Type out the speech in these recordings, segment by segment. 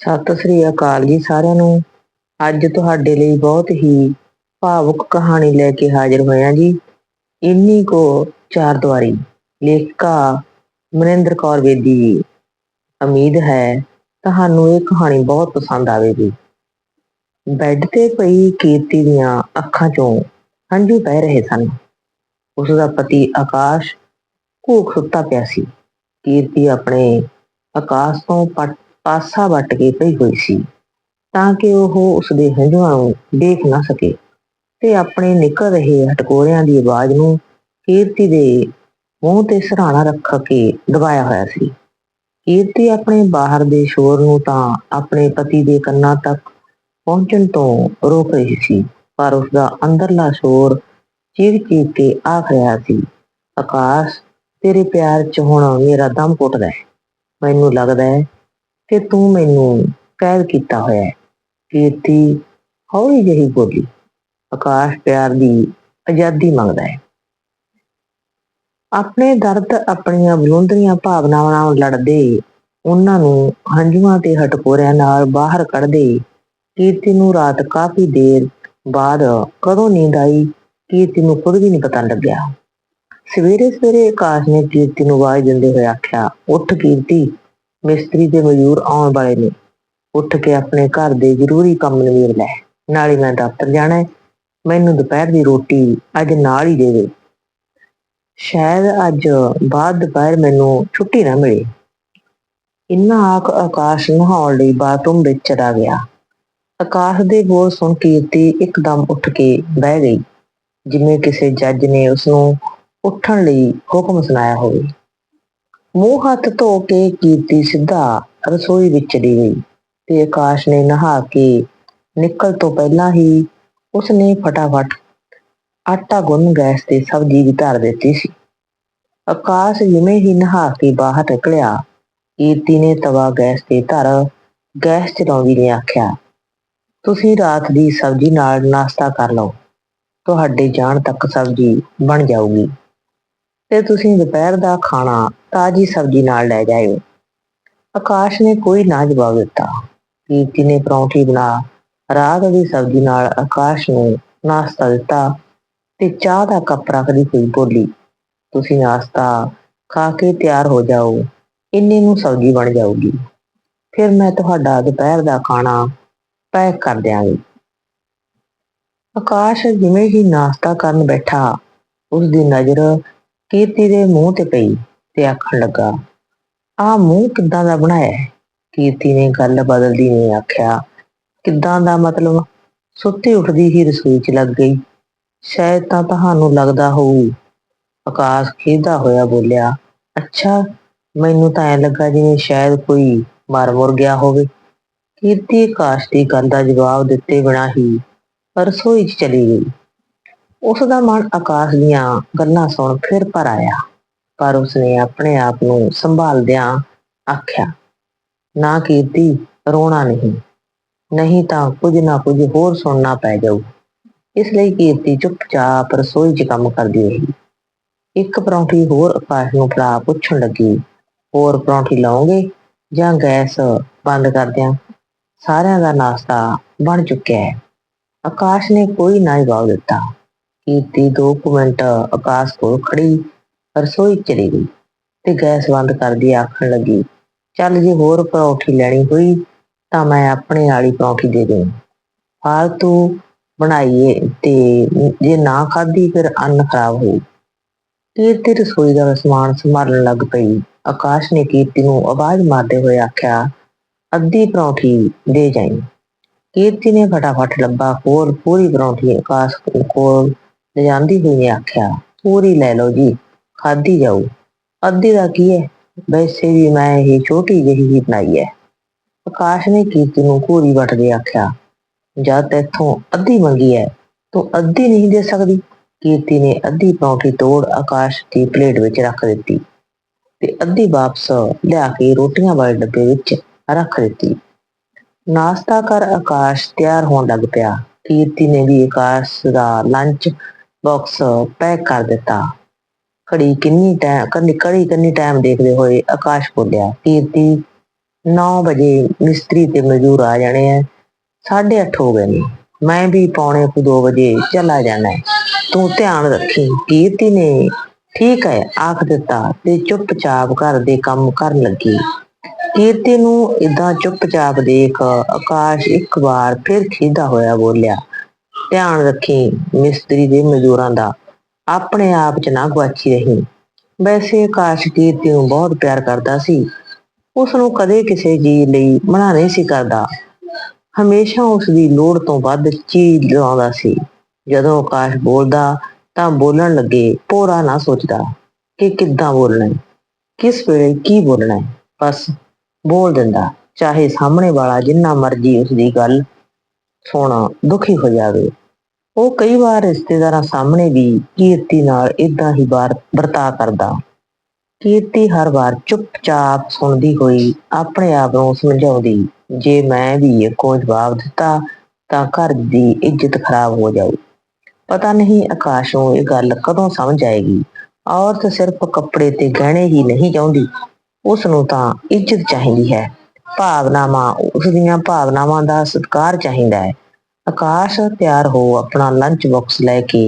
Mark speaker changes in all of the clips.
Speaker 1: ਸਤਿ ਸ੍ਰੀ ਅਕਾਲ ਜੀ ਸਾਰਿਆਂ ਨੂੰ। ਅੱਜ ਤੁਹਾਡੇ ਲਈ ਬਹੁਤ ਹੀ ਭਾਵੁਕ ਕਹਾਣੀ ਲੈ ਕੇ ਹਾਜ਼ਰ ਹੋਇਆ ਜੀ। ਇੰਨੀ ਕੋ ਚਾਰ ਦੁਆਰੀ ਲੇਖਿਕਾ ਮਨਿੰਦਰ ਕੌਰ ਬੇਦੀ ਜੀ। ਉਮੀਦ ਹੈ ਤੁਹਾਨੂੰ ਇਹ ਕਹਾਣੀ ਬਹੁਤ ਪਸੰਦ ਆਵੇਗੀ। ਬੈੱਡ ਤੇ ਪਈ ਕੀਰਤੀ ਦੀਆਂ ਅੱਖਾਂ ਚੋਂ ਹੰਝੂ ਪੈ ਰਹੇ ਸਨ। ਉਸ ਦਾ ਪਤੀ ਆਕਾਸ਼ ਘੂਕ ਸੁੱਤਾ ਪਿਆ ਸੀ। ਕੀਰਤੀ ਆਪਣੇ ਆਕਾਸ਼ ਤੋਂ ਪਟ ਪਾਸਾ ਵੱਟ ਕੇ ਪਈ ਹੋਈ ਸੀ ਤਾਂ ਕਿ ਉਹ ਉਸਦੇ ਹੰਝੂਆਂ ਨੂੰ ਦੇਖ ਨਾ ਸਕੇ ਤੇ ਆਪਣੇ ਨਿਕਲ ਰਹੇ ਹਟਕੋਰਿਆਂ ਦੀ ਆਵਾਜ਼ ਨੂੰ ਕੀਰਤੀ ਦੇ ਮੂੰਹ ਤੇ ਸਰਾਣਾ ਰੱਖ ਕੇ ਦਬਾਇਆ ਹੋਇਆ ਸੀ। ਕੀਰਤੀ ਆਪਣੇ ਬਾਹਰ ਦੇ ਸ਼ੋਰ ਨੂੰ ਤਾਂ ਆਪਣੇ ਪਤੀ ਦੇ ਕੰਨਾਂ ਤੱਕ ਪਹੁੰਚਣ ਤੋਂ ਰੋਕ ਰਹੀ ਸੀ, ਪਰ ਉਸਦਾ ਅੰਦਰਲਾ ਸ਼ੋਰ ਚੀਕ ਚੀਰ ਕੇ ਆਖ ਰਿਹਾ ਸੀ, ਆਕਾਸ਼, ਤੇਰੇ ਪਿਆਰ 'ਚ ਹੁਣ ਮੇਰਾ ਦਮ ਘੁੱਟਦਾ ਹੈ। ਮੈਨੂੰ ਲੱਗਦਾ ਹੈ ਕਿ ਤੂੰ ਮੈਨੂੰ ਕੈਦ ਕੀਤਾ ਹੋਇਆ ਹੈ। ਕੀਰਤੀ ਹੌਲੀ ਜਿਹੀ ਬੋਲੀ, ਆਕਾਸ਼ ਪਿਆਰ ਦੀ ਆਜ਼ਾਦੀ ਮੰਗਦਾ ਹੈ। ਆਪਣੇ ਦਰਦ ਆਪਣੀਆਂ ਬਲੁੰਦਰੀਆਂ ਭਾਵਨਾਵਾਂ ਨਾਲ ਲੜਦੇ, ਉਹਨਾਂ ਨੂੰ ਹੰਝੂਆਂ ਤੇ ਹਟਕੋਰਿਆਂ ਨਾਲ ਬਾਹਰ ਕੱਢਦੇ, ਕੀਰਤੀ ਨੂੰ ਰਾਤ ਕਾਫੀ ਦੇਰ ਬਾਅਦ ਕਦੋਂ ਨੀਂਦ ਆਈ, ਕੀਰਤੀ ਨੂੰ ਖੁਦ ਵੀ ਨਹੀਂ ਪਤਾ ਲੱਗਿਆ। ਸਵੇਰੇ ਸਵੇਰੇ ਆਕਾਸ਼ ਨੇ ਕੀਰਤੀ ਨੂੰ ਆਵਾਜ਼ ਦਿੰਦੇ ਹੋਏ ਆਖਿਆ, ਉੱਠ ਕੀਰਤੀ ਮਿਸਤਰੀ ਦੇ ਮਜ਼ਦੂਰ ਆਉਣ ਵਾਲੇ ਨੇ। ਉੱਠ ਕੇ ਆਪਣੇ ਘਰ ਦੇ ਜ਼ਰੂਰੀ ਕੰਮ ਨਿਬੇੜ ਲੈ। ਨਾਲੇ ਮੈਂ ਦਫ਼ਤਰ ਜਾਣਾ ਹੈ। ਮੈਨੂੰ ਦੁਪਹਿਰ ਦੀ ਰੋਟੀ ਅੱਜ ਨਾਲ ਹੀ ਦੇ ਦੇ। ਸ਼ਾਇਦ ਅੱਜ ਬਾਅਦ ਦੁਪਹਿਰ ਮੈਨੂੰ ਛੁੱਟੀ ਨਾ ਮਿਲੇ। ਇੰਨਾ ਆਖ ਆਕਾਸ਼ ਨਹਾਉਣ ਲਈ ਬਾਥਰੂਮ ਵਿੱਚ ਚਲਾ ਗਿਆ। ਆਕਾਸ਼ ਦੇ ਬੋਲ ਸੁਣ ਕੀਰਤੀ ਇੱਕਦਮ ਉੱਠ ਕੇ ਬਹਿ ਗਈ, ਜਿਵੇਂ ਕਿਸੇ ਜੱਜ ਨੇ ਉਸ ਨੂੰ ਉੱਠਣ ਲਈ ਹੁਕਮ ਸੁਣਾਇਆ ਹੋਵੇ। ਮੂੰਹ ਹੱਥ ਧੋ ਕੇ ਕੀਰਤੀ ਸਿੱਧਾ, ਰਸੋਈ ਵਿੱਚ ਚਲੀ ਗਈ ਤੇ ਆਕਾਸ਼ ਨੇ ਨਹਾ ਕੇ ਨਿਕਲ ਤੋਂ ਪਹਿਲਾਂ ਹੀ ਉਸਨੇ ਫਟਾਫਟ ਆਟਾ ਗੁੰਨ ਗੈਸ ਤੇ ਸਬਜ਼ੀ ਵੀ ਧਰ ਦਿੱਤੀ ਸੀ। ਆਕਾਸ਼ ਜਿਵੇਂ ਹੀ ਨਹਾ ਕੇ ਬਾਹਰ ਨਿਕਲਿਆ, ਕੀਰਤੀ ਨੇ ਤਵਾ ਗੈਸ ਤੇ ਧਰ ਗੈਸ ਚਲਾਉਂਦੀ ਨੇ ਆਖਿਆ, ਤੁਸੀਂ ਰਾਤ ਦੀ ਸਬਜ਼ੀ ਨਾਲ ਨਾਸ਼ਤਾ ਕਰ ਲਓ, ਤੁਹਾਡੇ ਜਾਣ ਤੱਕ ਸਬਜ਼ੀ ਬਣ ਜਾਊਗੀ ਤੇ ਤੁਸੀਂ ਦੁਪਹਿਰ ਦਾ ਖਾਣਾ ਤਾਜੀ ਸਬਜ਼ੀ ਨਾਲ ਲੈ ਜਾਇਓ। ਆਕਾਸ਼ ਨੇ ਕੋਈ ਨਾ ਜਵਾਬ ਦਿੱਤਾ। ਕੀਰਤੀ ਨੇ ਪਰੌਂਠੀ ਬਣਾ। ਰਾਤ ਦੀ ਸਬਜ਼ੀ ਨਾਲ ਆਕਾਸ਼ ਨੂੰ ਨਾਸ਼ਤਾ ਦਿੱਤਾ ਤੇ ਚਾਹ ਦਾ ਕੱਪ ਰੱਖਦੀ ਹੋਈ ਬੋਲੀ, ਤੁਸੀਂ ਨਾਸ਼ਤਾ ਖਾ ਕੇ ਤਿਆਰ ਹੋ ਜਾਓ। ਇੰਨੇ ਨੂੰ ਸਬਜ਼ੀ ਬਣ ਜਾਊਗੀ। ਫਿਰ ਮੈਂ ਤੁਹਾਡਾ ਦੁਪਹਿਰ ਦਾ ਖਾਣਾ ਪੈਕ ਕਰ ਦਿਆਂਗੀ। ਆਕਾਸ਼ ਜਿਵੇਂ ਹੀ ਨਾਸ਼ਤਾ ਕਰਨ ਬੈਠਾ ਉਸ ਦੀ ਨਜ਼ਰ ਕੀਰਤੀ ਦੇ ਮੂੰਹ ਤੇ ਪਈ। ਤੇ ਆਖਣ ਲੱਗਾ ਆ ਮੂੰਹ ਕਿੱਦਾਂ ਦਾ ਬਣਾਇਆ ਹੈ? ਕੀਰਤੀ ਨੇ ਗੱਲ ਬਦਲਦੀ ਨੇ ਆਖਿਆ, ਕਿੱਦਾਂ ਦਾ ਮਤਲਬ? ਸੁੱਤੀ ਉੱਠਦੀ ਹੀ ਰਸੋਈ 'ਚ ਲੱਗ ਗਈ। ਸ਼ਾਇਦ ਤਾਂ ਤੁਹਾਨੂੰ ਲੱਗਦਾ ਹੋਊ। ਆਕਾਸ਼ ਖੇਦਾ ਹੋਇਆ ਬੋਲਿਆ, ਅੱਛਾ, ਮੈਨੂੰ ਤਾਂ ਐ ਲੱਗਾ ਜਿਵੇਂ ਸ਼ਾਇਦ ਕੋਈ ਮਰ ਮੁਰ ਗਿਆ ਹੋਵੇ। ਕੀਰਤੀ ਆਕਾਸ਼ ਦੀ ਗੱਲ ਦਾ ਜਵਾਬ ਦਿੱਤੇ ਬਿਨਾਂ ਹੀ ਰਸੋਈ 'ਚ ਚਲੀ ਗਈ। ਉਸ ਦਾ ਮਨ ਆਕਾਸ਼ ਦੀਆਂ ਗੱਲਾਂ ਸੁਣ ਫਿਰ ਭਰ ਆਇਆ। ਪਰ ਉਸਨੇ ਆਪਣੇ ਆਪ ਨੂੰ ਸੰਭਾਲਦਿਆਂ ਆਖਿਆ, ਨਾ ਕੀਰਤੀ, ਰੋਣਾ ਨਹੀਂ। ਨਹੀਂ ਤਾਂ ਕੁਝ ਨਾ ਕੁਝ ਹੋਰ ਸੁਣਨਾ ਪੈ ਜਾਊ। ਇਸ ਲਈ ਕੀਰਤੀ ਚੁੱਪਚਾਪ ਰਸੋਈ 'ਚ ਕੰਮ ਕਰਦੀ ਰਹੀ। ਇੱਕ ਪਰੌਂਠੀ ਹੋਰ ਆਕਾਸ਼ ਨੂੰ ਫੜਾ ਪੁੱਛਣ ਲੱਗੀ, ਹੋਰ ਪਰੌਂਠੀ ਲਾਉਂਗੇ ਜਾਂ ਗੈਸ ਬੰਦ ਕਰ ਦਿਆਂ ਸਾਰਿਆਂ ਦਾ ਨਾਸ਼ਤਾ ਬਣ ਚੁੱਕਿਆ ਹੈ। ਆਕਾਸ਼ ਨੇ ਕੋਈ ਨਾ ਜਵਾਬ ਦਿੱਤਾ। ਕੀਰਤੀ ਦੋ ਕੁ ਮਿੰਟ ਆਕਾਸ਼ ਕੋਲ ਖੜੀ ਰਸੋਈ ਚਲੀ ਗਈ ਤੇ ਗੈਸ ਬੰਦ ਕਰਦੀ ਆਖਣ ਲੱਗੀ, ਚੱਲ ਜੇ ਹੋਰ ਪਰੌਂਠੀ ਲੈਣੀ ਹੋਈ ਤਾਂ ਮੈਂ ਆਪਣੇ ਵਾਲੀ ਪਰੌਂਠੀ ਦੇ ਦੇਂ ਫਾਲਤੂ ਬਣਾਈਏ ਤੇ ਜੇ ਨਾ ਖਾਧੀ ਫਿਰ ਅੰਨ ਖਰਾਬ ਹੋਊ ਕੀਰਤੀ ਰਸੋਈ ਦਾ ਸਮਾਨ ਸੰਭਾਲਣ ਲੱਗ ਪਈ। ਆਕਾਸ਼ ਨੇ ਕੀਰਤੀ ਨੂੰ ਆਵਾਜ਼ ਮਾਰਦੇ ਹੋਏ ਆਖਿਆ, ਅੱਧੀ ਪਰੌਂਠੀ ਦੇ ਜਾਈਂ। ਕੀਰਤੀ ਨੇ ਫਟਾਫਟ ਲੱਭਾ, ਹੋਰ ਪੂਰੀ ਪਰੌਂਠੀ ਆਕਾਸ਼ ਕੋਲ ਲਿਜਾਂਦੀ ਹੋਈ ਨੇ ਆਖਿਆ, ਪੂਰੀ ਲੈ ਲਓ ਜੀ। ਖਾਧੀ ਜਾਊ। ਅੱਧੀ ਦਾ ਕੀ ਹੈ? ਵੈਸੇ ਵੀ ਮੈਂ ਇਹ ਛੋਟੀ ਜਿਹੀ ਹੀ ਬਣਾਈ ਹੈ। ਆਕਾਸ਼ ਨੇ ਕੀਰਤੀ ਨੂੰ ਘੂਰੀ ਵੱਟਦੇ ਆਖਿਆ, ਜਦ ਤੈਥੋਂ ਅੱਧੀ ਮੰਗੀ ਹੈ, ਤੂੰ ਅੱਧੀ ਨਹੀਂ ਦੇ ਸਕਦੀ? ਕੀਰਤੀ ਨੇ ਅੱਧੀ ਪਰੌਂਠੀ ਤੋੜ ਆਕਾਸ਼ ਦੀ ਪਲੇਟ ਵਿੱਚ ਰੱਖ ਦਿੱਤੀ ਤੇ ਅੱਧੀ ਵਾਪਸ ਲਿਆ ਕੇ ਰੋਟੀਆਂ ਵਾਲੇ ਡੱਬੇ ਵਿੱਚ ਰੱਖ ਦਿੱਤੀ। ਨਾਸ਼ਤਾ ਕਰ ਆਕਾਸ਼ ਤਿਆਰ ਹੋਣ ਲੱਗ ਪਿਆ। ਕੀਰਤੀ ਨੇ ਵੀ ਆਕਾਸ਼ ਦਾ ਲੰਚ ਬਾਕਸ ਪੈਕ ਕਰ ਦਿੱਤਾ। ਘੜੀ ਕਿੰਨੀ ਟਾਈਮ ਕੰਨੀ ਘੜੀ ਕਿੰਨੀ ਟਾਈਮ ਦੇਖਦੇ ਹੋਏ ਆਕਾਸ਼ ਬੋਲਿਆ, ਕੀਰਤੀ 9 ਵਜੇ ਮਿਸਤਰੀ ਤੇ ਮਜ਼ਦੂਰ ਆ ਜਾਣੇ ਐ 8:30 ਹੋ ਗਏ ਨੇ। ਮੈਂ ਵੀ ਪੌਣੇ ਕੁ 2 ਵਜੇ ਚਲਾ ਜਾਣਾ। ਤੂੰ ਧਿਆਨ ਰੱਖੀ, ਕੀਰਤੀ ਨੇ ਠੀਕ ਹੈ, ਆਖ ਦਿੱਤਾ ਤੇ ਚੁੱਪਚਾਪ ਘਰ ਦੇ ਕੰਮ ਕਰਨ ਲੱਗੀ। ਕੀਰਤੀ ਨੂੰ ਇਦਾਂ ਚੁੱਪਚਾਪ ਦੇਖ ਆਕਾਸ਼ ਇੱਕ ਵਾਰ ਫਿਰ ਖਿੱਦਾ ਹੋਇਆ ਬੋਲਿਆ, ਧਿਆਨ ਰੱਖੀ ਮਿਸਤਰੀ ਦੇ ਮਜ਼ਦੂਰਾਂ ਦਾ। ਆਪਣੇ ਆਪ 'ਚ ਨਾ ਗੁਆਚੀ ਰਹੀ। ਵੈਸੇ ਆਕਾਸ਼ ਕੀਰਤੀ ਨੂੰ ਬਹੁਤ ਪਿਆਰ ਕਰਦਾ ਸੀ। ਉਸ ਨੂੰ ਕਦੇ ਕਿਸੇ ਚੀਜ਼ ਲਈ ਮਨਾ ਨਹੀਂ ਸੀ ਕਰਦਾ। ਹਮੇਸ਼ਾ ਉਸ ਦੀ ਲੋੜ ਤੋਂ ਵੱਧ ਚੀਜ਼ ਲਾਉਂਦਾ ਸੀ। ਜਦੋਂ ਆਕਾਸ਼ ਬੋਲਦਾ ਤਾਂ ਬੋਲਣ ਲੱਗੇ ਪੂਰਾ ਨਾ ਸੋਚਦਾ ਕਿ ਕਿੱਦਾਂ ਬੋਲਣਾ ਹੈ? ਕਿਸ ਵੇਲੇ ਕੀ ਬੋਲਣਾ ਹੈ? ਬਸ ਬੋਲ ਦਿੰਦਾ, ਚਾਹੇ ਸਾਹਮਣੇ ਵਾਲਾ ਜਿੰਨਾ ਮਰਜ਼ੀ ਉਸ ਦੀ ਗੱਲ ਸੁਣ, ਦੁਖੀ ਹੋ ਜਾਵੇ। ਉਹ ਕਈ ਵਾਰ ਰਿਸ਼ਤੇਦਾਰਾਂ ਸਾਹਮਣੇ ਵੀ ਕੀਰਤੀ ਨਾਲ ਇਦਾਂ ਹੀ ਵਾਰ ਵਰਤਾ ਕਰਦਾ। ਕੀਰਤੀ ਹਰ ਵਾਰ ਚੁੱਪਚਾਪ ਸੁਣਦੀ ਹੋਈ ਆਪਣੇ ਆਪ ਨੂੰ ਸਮਝਾਉਂਦੀ, ਜੇ ਮੈਂ ਵੀ ਇੱਕੋ ਜਵਾਬ ਦਿੱਤਾ ਤਾਂ ਘਰ ਦੀ ਇੱਜ਼ਤ ਖਰਾਬ ਹੋ ਜਾਊ। ਪਤਾ ਨਹੀਂ ਆਕਾਸ਼ ਨੂੰ ਇਹ ਗੱਲ ਕਦੋਂ ਸਮਝ ਆਏਗੀ। ਔਰਤ ਸਿਰਫ ਕੱਪੜੇ ਤੇ ਗਹਿਣੇ ਹੀ ਨਹੀਂ ਚਾਹੁੰਦੀ, ਉਸ ਨੂੰ ਤਾਂ ਇੱਜ਼ਤ ਚਾਹੀਦੀ ਹੈ। ਭਾਵਨਾਵਾਂ, ਉਸ ਦੀਆਂ ਭਾਵਨਾਵਾਂ ਦਾ ਸਤਿਕਾਰ ਚਾਹੀਦਾ ਹੈ। ਆਕਾਸ਼ ਤਿਆਰ ਹੋ ਆਪਣਾ ਲੰਚ ਬਾਕਸ ਲੈ ਕੇ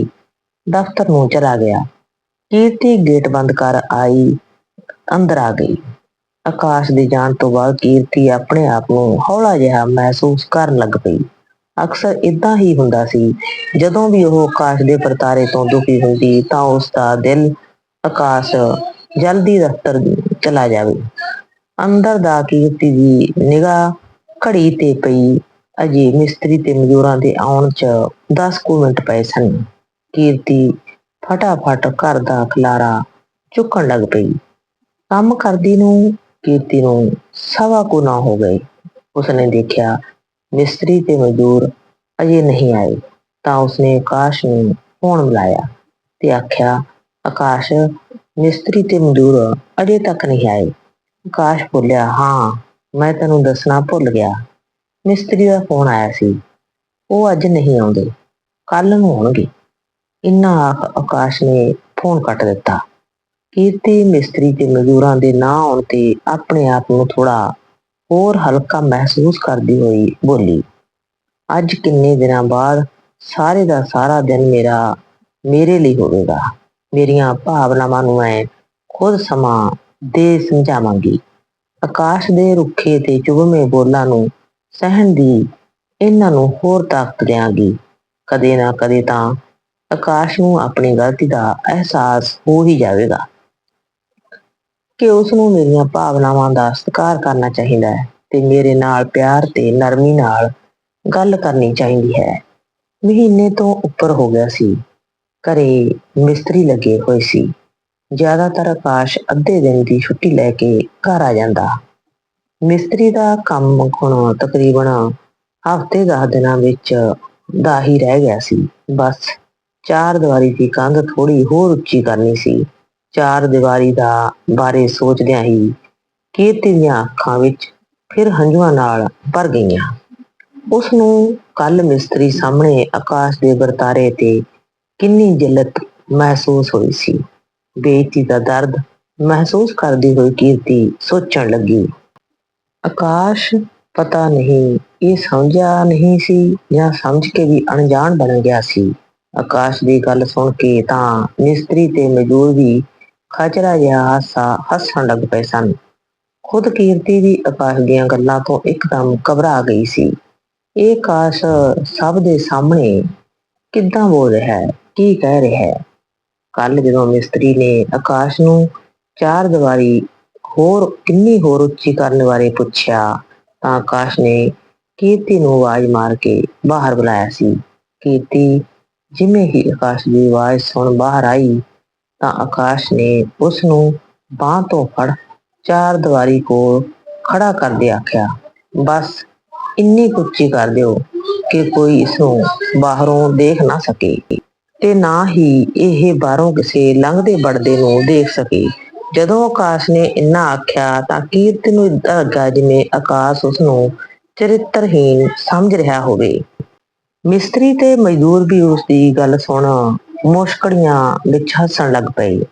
Speaker 1: ਦਫ਼ਤਰ ਨੂੰ ਚਲਾ ਗਿਆ। ਕੀਰਤੀ ਗੇਟ ਬੰਦ ਕਰ ਆਈ, ਅੰਦਰ ਆ ਗਈ। ਆਕਾਸ਼ ਦੇ ਜਾਣ ਤੋਂ ਬਾਅਦ ਕੀਰਤੀ ਆਪਣੇ ਆਪ ਨੂੰ ਹੌਲਾ ਜਿਹਾ ਮਹਿਸੂਸ ਕਰਨ ਲੱਗ ਪਈ। ਅਕਸਰ ਇਦਾਂ ਹੀ ਹੁੰਦਾ ਸੀ, ਜਦੋਂ ਵੀ ਉਹ ਆਕਾਸ਼ ਦੇ ਪਰਤਾਰੇ ਤੋਂ ਦੁਖੀ ਹੁੰਦੀ ਤਾਂ ਉਸ ਦਾ ਦਿਲ ਆਕਾਸ਼ ਜਲਦੀ ਦਫ਼ਤਰ ਚਲਾ ਜਾਵੇ। ਅੰਦਰ ਦਾ ਕੀਰਤੀ ਦੀ ਨਿਗਾਹ ਘੜੀ ਤੇ ਪਈ। ਅਜੇ ਮਿਸਤਰੀ ਤੇ ਮਜ਼ਦੂਰਾਂ ਦੇ ਆਉਣ 'ਚ 10 ਕੁ ਮਿੰਟ ਪਏ ਸਨ। ਕੀਰਤੀ ਫਟਾਫਟ ਘਰ ਦਾ ਖਲਾਰਾ ਚੁੱਕਣ ਲੱਗ ਪਈ। ਕੰਮ ਕਰਦੀ ਨੂੰ ਕੀਰਤੀ ਨੂੰ ਸਵਾ ਕੁ ਨਾ ਹੋ ਗਏ। ਉਸਨੇ ਦੇਖਿਆ ਮਿਸਤਰੀ ਤੇ ਮਜ਼ਦੂਰ ਅਜੇ ਨਹੀਂ ਆਏ, ਤਾਂ ਉਸਨੇ ਆਕਾਸ਼ ਨੂੰ ਫੋਨ ਮਿਲਾਇਆ ਤੇ ਆਖਿਆ, ਆਕਾਸ਼, ਮਿਸਤਰੀ ਤੇ ਮਜ਼ਦੂਰ ਅਜੇ ਤੱਕ ਨਹੀਂ ਆਏ। ਆਕਾਸ਼ ਬੋਲਿਆ, ਹਾਂ, ਮੈਂ ਤੈਨੂੰ ਦੱਸਣਾ ਭੁੱਲ ਗਿਆ। ਮਿਸਤਰੀ ਦਾ ਫੋਨ ਆਇਆ ਸੀ। ਉਹ ਅੱਜ ਨਹੀਂ ਆਉਂਦੇ। ਕੱਲ ਨੂੰ ਆਉਣਗੇ। ਇੰਨਾ ਆਖ ਆਕਾਸ਼ ਨੇ ਫੋਨ ਕੱਟ ਦਿੱਤਾ। ਕੀਰਤੀ ਮਿਸਤਰੀ ਤੇ ਮਜ਼ਦੂਰਾਂ ਦੇ ਨਾ ਆਉਣ ਤੇ ਆਪਣੇ ਆਪ ਨੂੰ ਥੋੜਾ ਹੋਰ ਹਲਕਾ ਮਹਿਸੂਸ ਕਰਦੀ ਹੋਈ ਬੋਲੀ, ਅੱਜ ਕਿੰਨੇ ਦਿਨਾਂ ਬਾਅਦ ਸਾਰੇ ਦਾ ਸਾਰਾ ਦਿਨ ਮੇਰਾ, ਮੇਰੇ ਲਈ ਹੋਵੇਗਾ। ਮੇਰੀਆਂ ਭਾਵਨਾਵਾਂ ਨੂੰ ਮੈਂ ਖੁਦ ਸਮਾਂ ਦੇ ਸਮਝਾਵਾਂਗੀ। ਆਕਾਸ਼ ਦੇ ਰੁੱਖੇ ਤੇ ਚੁਭਵੇਂ ਬੋਲਾਂ ਨੂੰ ਸਹਿਣ ਦੀ ਇਹਨਾਂ ਨੂੰ ਹੋਰ ਤਾਕਤ ਦਿਆਂਗੀ। ਕਦੇ ਨਾ ਕਦੇ ਤਾਂ ਆਕਾਸ਼ ਨੂੰ ਆਪਣੀ ਗਲਤੀ ਦਾ ਅਹਿਸਾਸ ਹੋ ਹੀ ਜਾਵੇਗਾ। ਕਿ ਉਸ ਨੂੰ ਮੇਰੀਆਂ ਭਾਵਨਾਵਾਂ ਦਾ ਸਤਿਕਾਰ ਕਰਨਾ ਚਾਹੀਦਾ ਹੈ ਤੇ ਮੇਰੇ ਨਾਲ ਪਿਆਰ ਤੇ ਨਰਮੀ ਨਾਲ ਗੱਲ ਕਰਨੀ ਚਾਹੀਦੀ ਹੈ। ਮਹੀਨੇ ਤੋਂ ਉੱਪਰ ਹੋ ਗਿਆ ਸੀ। ਘਰੇ ਮਿਸਤਰੀ ਲੱਗੇ ਹੋਏ ਸੀ। ਜ਼ਿਆਦਾਤਰ ਆਕਾਸ਼ ਅੱਧੇ ਦਿਨ ਦੀ ਛੁੱਟੀ ਲੈ ਕੇ ਘਰ ਆ ਜਾਂਦਾ। ਮਿਸਤਰੀ ਦਾ ਕੰਮ ਹੁਣ ਤਕਰੀਬਨ ਹਫ਼ਤੇ ਦਸ ਦਿਨਾਂ ਵਿੱਚ ਦਾ ਹੀ ਰਹਿ ਗਿਆ ਸੀ। ਬਸ ਚਾਰ ਦੀਵਾਰੀ ਦੀ ਕੰਧ ਥੋੜੀ ਹੋਰ ਉੱਚੀ ਕਰਨੀ ਸੀ। ਚਾਰ ਦੀਵਾਰੀ ਦਾ ਬਾਰੇ ਸੋਚਦਿਆਂ ਹੀ ਕੀਰਤੀ ਦੀਆਂ ਅੱਖਾਂ ਵਿੱਚ ਫਿਰ ਹੰਝੂਆਂ ਨਾਲ ਭਰ ਗਈਆਂ। ਉਸ ਨੂੰ ਕੱਲ ਮਿਸਤਰੀ ਸਾਹਮਣੇ ਆਕਾਸ਼ ਦੇ ਵਰਤਾਰੇ ਤੇ ਕਿੰਨੀ ਜਿੱਲਤ ਮਹਿਸੂਸ ਹੋਈ ਸੀ। ਬੇਇੱਜ਼ਤੀ ਦਾ ਦਰਦ ਮਹਿਸੂਸ ਕਰਦੀ ਹੋਈ ਕੀਰਤੀ ਸੋਚਣ ਲੱਗੀ। ਆਕਾਸ਼ ਪਤਾ ਨਹੀਂ, ਇਹ ਸਮਝਿਆ ਨਹੀਂ ਸੀ ਜਾਂ ਸਮਝ ਕੇ ਵੀ ਅਣਜਾਣ ਬਣ ਗਿਆ ਸੀ। ਆਕਾਸ਼ ਦੀ ਗੱਲ ਸੁਣ ਕੇ ਤਾਂ ਮਿਸਤਰੀ ਤੇ ਮਜ਼ਦੂਰ ਵੀ ਖਚਰਾ ਜਿਹਾ ਹਾਸਾ, ਹੱਸਣ ਲੱਗ ਪਏ ਸਨ। ਖੁਦ ਕੀਰਤੀ ਵੀ ਆਕਾਸ਼ ਦੀਆਂ ਗੱਲਾਂ ਤੋਂ ਇੱਕਦਮ ਘਬਰਾ ਗਈ ਸੀ। ਇਹ ਆਕਾਸ਼ ਸਭ ਦੇ ਸਾਹਮਣੇ ਕਿੱਦਾਂ ਬੋਲ ਰਿਹਾ ਹੈ, ਕੀ ਕਹਿ ਰਿਹਾ ਹੈ? ਕੱਲ ਜਦੋਂ ਮਿਸਤਰੀ ਨੇ ਆਕਾਸ਼ ਨੂੰ ਚਾਰ ਦੀਵਾਰੀ ਹੋਰ ਕਿੰਨੀ ਹੋਰ ਉੱਚੀ ਕਰਨ ਬਾਰੇ ਪੁੱਛਿਆ ਤਾਂ ਆਕਾਸ਼ ਨੇ ਕੀਰਤੀ ਨੂੰ ਆਵਾਜ਼ ਮਾਰ ਕੇ ਬਾਹਰ ਬੁਲਾਇਆ ਸੀ। ਕੀਰਤੀ, ਜਿਵੇਂ ਹੀ ਆਕਾਸ਼ ਦੀ ਆਵਾਜ਼ ਸੁਣ ਬਾਹਰ ਆਈ ਤਾਂ ਆਕਾਸ਼ ਨੇ ਉਸ ਨੂੰ ਬਾਹ ਤੋਂ ਫੜ ਚਾਰ ਦੀਵਾਰੀ ਕੋਲ ਖੜਾ ਕਰਦੇ ਆਖਿਆ, ਬਸ ਇੰਨੀ ਕੁ ਉੱਚੀ ਕਰ ਦਿਓ ਕਿ ਕੋਈ ਇਸ ਨੂੰ ਬਾਹਰੋਂ ਦੇਖ ਨਾ ਸਕੇ ਤੇ ਨਾ ਹੀ ਇਹ ਬਾਹਰੋਂ ਕਿਸੇ ਲੰਘਦੇ ਬੜਦੇ ਨੂੰ ਦੇਖ ਸਕੇ। ਜਦੋਂ ਆਕਾਸ਼ ਨੇ ਇੰਨਾ ਆਖਿਆ ਤਾਂ ਕੀਰਤ ਨੂੰ ਏਦਾਂ ਲੱਗਾ ਜਿਵੇਂ ਆਕਾਸ਼ ਉਸ ਨੂੰ ਚਰਿੱਤਰਹੀਣ ਸਮਝ ਰਿਹਾ ਹੋਵੇ। ਮਿਸਤਰੀ ਤੇ ਮਜ਼ਦੂਰ ਵੀ ਉਸ ਦੀ ਗੱਲ ਸੁਣ ਮੁਸ਼ਕੜੀਆਂ ਵਿੱਚ ਹੱਸਣ ਲੱਗ ਪਏ।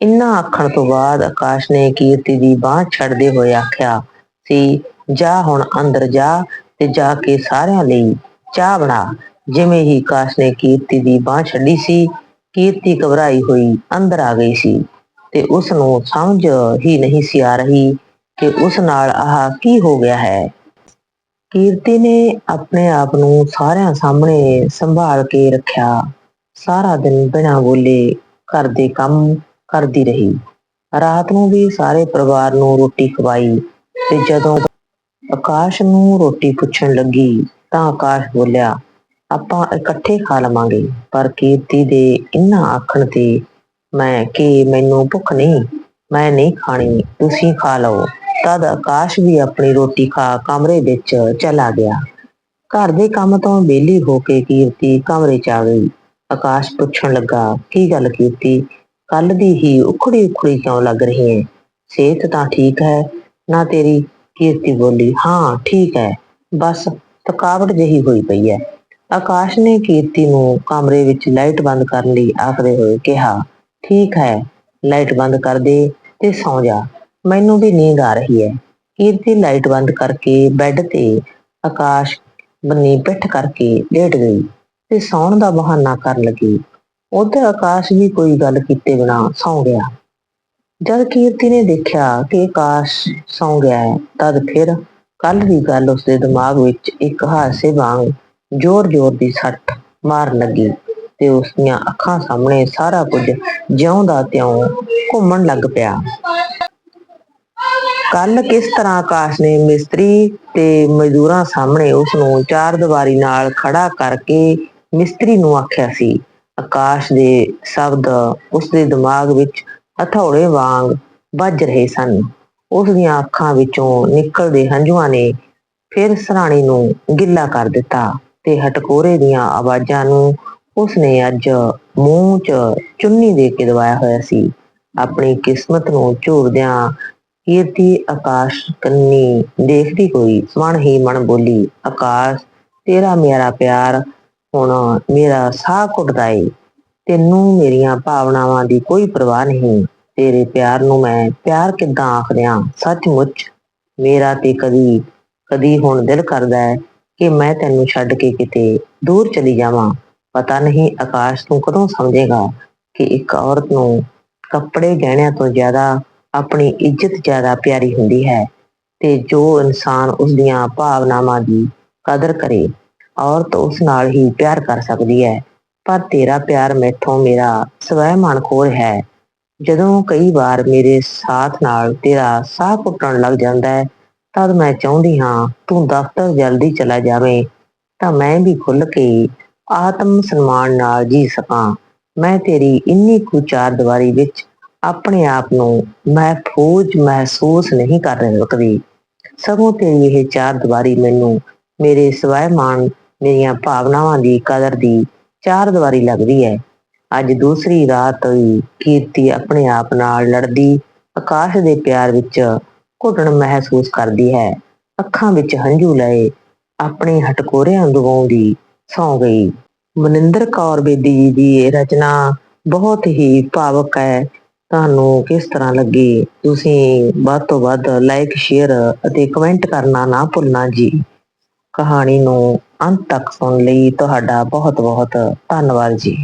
Speaker 1: ਇੰਨਾ ਆਖਣ ਤੋਂ ਬਾਅਦ ਆਕਾਸ਼ ਨੇ ਕੀਰਤੀ ਦੀ ਬਾਹ ਛੱਡਦੇ ਹੋਏ ਆਖਿਆ, ਸੀ, ਜਾ ਹੁਣ ਅੰਦਰ ਜਾ ਤੇ ਜਾ ਕੇ ਸਾਰਿਆਂ ਲਈ ਚਾਹ ਬਣਾ। ਜਿਵੇਂ ਹੀ ਆਕਾਸ਼ ਨੇ ਕੀਰਤੀ ਦੀ ਬਾਹ ਛੱਡੀ ਸੀ, ਕੀਰਤੀ ਘਬਰਾਈ ਹੋਈ ਅੰਦਰ ਆ ਗਈ ਸੀ। ਤੇ ਉਸ ਨੂੰ ਸਮਝ ਹੀ ਨਹੀਂ ਸੀ ਆ ਰਹੀ ਕਿ ਉਸ ਨਾਲ ਆਹ ਕੀ ਹੋ ਗਿਆ ਹੈ। ਕੀਰਤੀ ਨੇ ਆਪਣੇ ਆਪ ਨੂੰ ਸਾਰਿਆਂ ਸਾਹਮਣੇ ਸੰਭਾਲ ਕੇ ਰੱਖਿਆ। ਸਾਰਾ ਦਿਨ ਬਿਨਾਂ ਬੋਲੇ ਘਰ ਦੇ ਕੰਮ ਕਰਦੀ ਰਹੀ। ਰਾਤ ਨੂੰ ਵੀ ਸਾਰੇ ਪਰਿਵਾਰ ਨੂੰ ਰੋਟੀ ਖਵਾਈ ਤੇ ਜਦੋਂ ਆਕਾਸ਼ ਨੂੰ ਰੋਟੀ ਪੁੱਛਣ ਲੱਗੀ ਤਾਂ ਆਕਾਸ਼ ਬੋਲਿਆ, ਆਪਾਂ ਇਕੱਠੇ ਖਾ ਲਵਾਂਗੇ। ਪਰ ਕੀਰਤੀ ਦੇ ਇੰਨਾ ਆਖਣ ਤੇ ਮੈਂ ਕਿ ਮੈਨੂੰ ਭੁੱਖ ਨਹੀਂ, ਮੈਂ ਨਹੀਂ ਖਾਣੀ, ਤੁਸੀਂ ਖਾ ਲਓ। ਤਦ ਆਕਾਸ਼ ਵੀ ਆਪਣੀ ਰੋਟੀ ਖਾ ਕਮਰੇ ਵਿੱਚ ਚਲਾ ਗਿਆ। ਘਰ ਦੇ ਕੰਮ ਤੋਂ ਵਿਹਲੀ ਹੋ ਕੇ ਕੀਰਤੀ ਕਮਰੇ 'ਚ ਆ ਗਈ। ਆਕਾਸ਼ ਪੁੱਛਣ ਲੱਗਾ, ਕੀ ਗੱਲ ਕੀਰਤੀ? ਕੱਲ ਦੀ ਹੀ ਉਖੜੀ ਉਖੜੀ ਕਿਉਂ ਲੱਗ ਰਹੀ ਹੈ ਸਿਹਤ ਤਾਂ ਠੀਕ ਹੈ? ਨਾ ਤੇਰੀ ਕੀਰਤੀ ਬੋਲੀ, ਹਾਂ, ਠੀਕ ਹੈ। ਬਸ ਥਕਾਵਟ ਜਿਹੀ ਹੋਈ ਪਈ ਹੈ। ਆਕਾਸ਼ ਨੇ ਕੀਰਤੀ ਨੂੰ ਕਮਰੇ ਵਿੱਚ ਲਾਈਟ ਬੰਦ ਕਰਨ ਲਈ ਆਖਦੇ ਹੋਏ ਕਿਹਾ ਠੀਕ ਹੈ, ਲਾਈਟ ਬੰਦ ਕਰ ਦੇ ਤੇ ਸੌਂ ਜਾ। ਮੈਨੂੰ ਵੀ ਨੀਂਦ ਆ ਰਹੀ ਹੈ। ਕੀਰਤੀ ਲਾਈਟ ਬੰਦ ਕਰਕੇ ਬੈੱਡ ਤੇ ਆਕਾਸ਼ ਬੰਨੀ ਪਿੱਠ ਕਰਕੇ ਲੇਟ ਗਈ ਤੇ ਸੌਣ ਦਾ ਬਹਾਨਾ ਕਰਨ ਲੱਗੀ। ਉਧਰ ਆਕਾਸ਼ ਵੀ ਕੋਈ ਗੱਲ ਕੀਤੇ ਬਿਨਾ ਸੌਂ ਗਿਆ। ਜਦ ਕੀਰਤੀ ਨੇ ਦੇਖਿਆ ਕਿ ਆਕਾਸ਼ ਸੌਂ ਗਿਆ ਹੈ, ਤਦ ਫਿਰ ਕੱਲ ਦੀ ਗੱਲ ਉਸਦੇ ਦਿਮਾਗ ਵਿੱਚ ਇੱਕ ਹਾਸੇ ਵਾਂਗ ਜ਼ੋਰ-ਜ਼ੋਰ ਦੀ ਸੱਟ ਮਾਰਨ ਲੱਗੀ। ਤੇ ਉਸਦੀਆਂ ਅੱਖਾਂ ਸਾਹਮਣੇ ਸਾਰਾ ਕੁਝ ਜਿਉਂ ਦਾ ਤਿਉਂ ਘੁੰਮਣ ਲੱਗ ਪਿਆ। ਕੱਲ ਕਿਸ ਤਰ੍ਹਾਂ ਆਕਾਸ਼ ਨੇ ਮਿਸਤਰੀ ਤੇ ਮਜ਼ਦੂਰਾਂ ਸਾਹਮਣੇ ਉਸ ਨੂੰ ਚਾਰ ਦੀਵਾਰੀ ਨਾਲ ਖੜਾ ਕਰਕੇ ਮਿਸਤਰੀ ਨੂੰ ਆਖਿਆ ਸੀ, ਆਕਾਸ਼ ਦੇ ਸ਼ਬਦ ਉਸ ਦੇ ਦਿਮਾਗ ਵਿੱਚ ਹਥੌੜੇ ਵਾਂਗ ਵੱਜ ਰਹੇ ਸਨ। ਉਸ ਦੀਆਂ ਅੱਖਾਂ ਵਿੱਚੋਂ ਨਿਕਲਦੇ ਹੰਝੂਆਂ ਨੇ ਫਿਰ ਸਰਾਣੀ ਨੂੰ ਗਿੱਲਾ ਕਰ ਦਿੱਤਾ ਤੇ ਹਟਕੋਰੇ ਦੀਆਂ ਆਵਾਜ਼ਾਂ ਨੂੰ ਉਸਨੇ ਅੱਜ ਮੂੰਹ 'ਚ ਚੁੰਨੀ ਦੇ ਕੇ ਦਵਾਇਆ ਹੋਇਆ ਸੀ। ਆਪਣੀ ਕਿਸਮਤ ਨੂੰ ਝੂਰਦਿਆਂ ਕੀਰਤੀ ਆਕਾਸ਼ ਕੰਨੀ ਦੇਖਦੀ ਹੋਈ ਮਨ ਹੀ ਮਨ ਬੋਲੀ, ਆਕਾਸ਼, ਤੇਰਾ ਮੇਰਾ ਪਿਆਰ ਹੁਣ ਮੇਰਾ ਸਾਹ ਘੁੱਟਦਾ ਏ। ਤੈਨੂੰ ਮੇਰੀਆਂ ਭਾਵਨਾਵਾਂ ਦੀ ਕੋਈ ਪਰਵਾਹ ਨਹੀਂ। ਤੇਰੇ ਪਿਆਰ ਨੂੰ ਮੈਂ ਪਿਆਰ ਕਿੱਦਾਂ ਆਖਦਿਆਂ? ਸੱਚਮੁੱਚ ਮੇਰਾ ਤੇ ਕਦੀ ਕਦੀ ਹੁਣ ਦਿਲ ਕਰਦਾ ਹੈ ਕਿ ਮੈਂ ਤੈਨੂੰ ਛੱਡ ਕੇ ਕਿਤੇ ਦੂਰ ਚਲੀ ਜਾਵਾਂ। ਪਤਾ ਨਹੀਂ ਆਕਾਸ਼ ਤੂੰ ਕਦੋਂ ਸਮਝੇਗਾ ਕਿ ਇੱਕ ਔਰਤ ਨੂੰ ਕੱਪੜੇ ਗਹਿਣਿਆਂ ਤੋਂ ਜ਼ਿਆਦਾ ਆਪਣੀ ਇੱਜ਼ਤ ਜ਼ਿਆਦਾ ਪਿਆਰੀ ਹੁੰਦੀ ਹੈ ਤੇ ਜੋ ਇਨਸਾਨ ਉਸ ਦੀਆਂ ਭਾਵਨਾਵਾਂ ਦੀ ਕਦਰ ਕਰੇ, ਔਰਤ ਉਸ ਨਾਲ ਹੀ ਪਿਆਰ ਕਰ ਸਕਦੀ ਹੈ, ਪਰ ਤੇਰਾ ਪਿਆਰ ਮੈਥੋਂ ਮੇਰਾ ਸਵੈਮਾਨ ਖੋਹ ਹੈ। ਜਦੋਂ ਕਈ ਵਾਰ ਮੇਰੇ ਸਾਥ ਨਾਲ ਤੇਰਾ ਸਾਹ ਘੁੱਟਣ ਲੱਗ ਜਾਂਦਾ ਹੈ, ਤਦ ਮੈਂ ਚਾਹੁੰਦੀ ਹਾਂ ਤੂੰ ਦਫ਼ਤਰ ਜਲਦੀ ਚਲਾ ਜਾਵੇਂ, ਤਾਂ ਮੈਂ ਵੀ ਖੁੱਲ ਕੇ ਆਤਮ ਸਨਮਾਨ ਨਾਲ ਜੀ ਸਕਾਂ। ਮੈਂ ਤੇਰੀ ਇੰਨੀ ਕੁ ਚਾਰ ਦੀਵਾਰੀ ਵਿੱਚ ਆਪਣੇ ਆਪ ਨੂੰ ਮਹਿਫੂਜ਼ ਮਹਿਸੂਸ ਨਹੀਂ ਕਰ ਸਕਦੀ ਸਗੋਂ ਤੇਰੀ ਇਹ ਚਾਰ ਦੀਵਾਰੀ ਮੈਨੂੰ ਮੇਰੇ ਸਵੈਮਾਨ ਮੇਰੀਆਂ ਭਾਵਨਾਵਾਂ ਦੀ ਕਦਰ ਦੀ ਚਾਰ ਦੀਵਾਰੀ ਲੱਗਦੀ ਹੈ। ਅੱਜ ਦੂਸਰੀ ਰਾਤ ਹੋਈ, ਕੀਰਤੀ ਆਪਣੇ ਆਪ ਨਾਲ ਲੜਦੀ, ਆਕਾਸ਼ ਦੇ ਪਿਆਰ ਵਿੱਚ ਘੁੱਟਣ ਮਹਿਸੂਸ ਕਰਦੀ ਹੈ। ਅੱਖਾਂ ਵਿੱਚ ਹੰਝੂ ਲਏ, ਆਪਣੇ ਹਟਕੋਰਿਆਂ ਦਬਾਉਂਦੀ ਸੌਂ ਗਈ। ਮਨਿੰਦਰ ਕੌਰ ਬੇਦੀ ਜੀ ਦੀ ਇਹ ਰਚਨਾ ਬਹੁਤ ਹੀ ਭਾਵਕ ਹੈ। ਤੁਹਾਨੂੰ ਕਿਸ ਤਰ੍ਹਾਂ ਲੱਗੀ? ਤੁਸੀਂ ਵੱਧ ਤੋਂ ਵੱਧ ਲਾਈਕ ਸ਼ੇਅਰ ਅਤੇ ਕਮੈਂਟ ਕਰਨਾ ਨਾ ਭੁੱਲਣਾ ਜੀ। ਕਹਾਣੀ ਨੂੰ ਅੰਤ ਤੱਕ ਸੁਣ ਲਈ ਤੁਹਾਡਾ ਬਹੁਤ ਬਹੁਤ ਧੰਨਵਾਦ ਜੀ।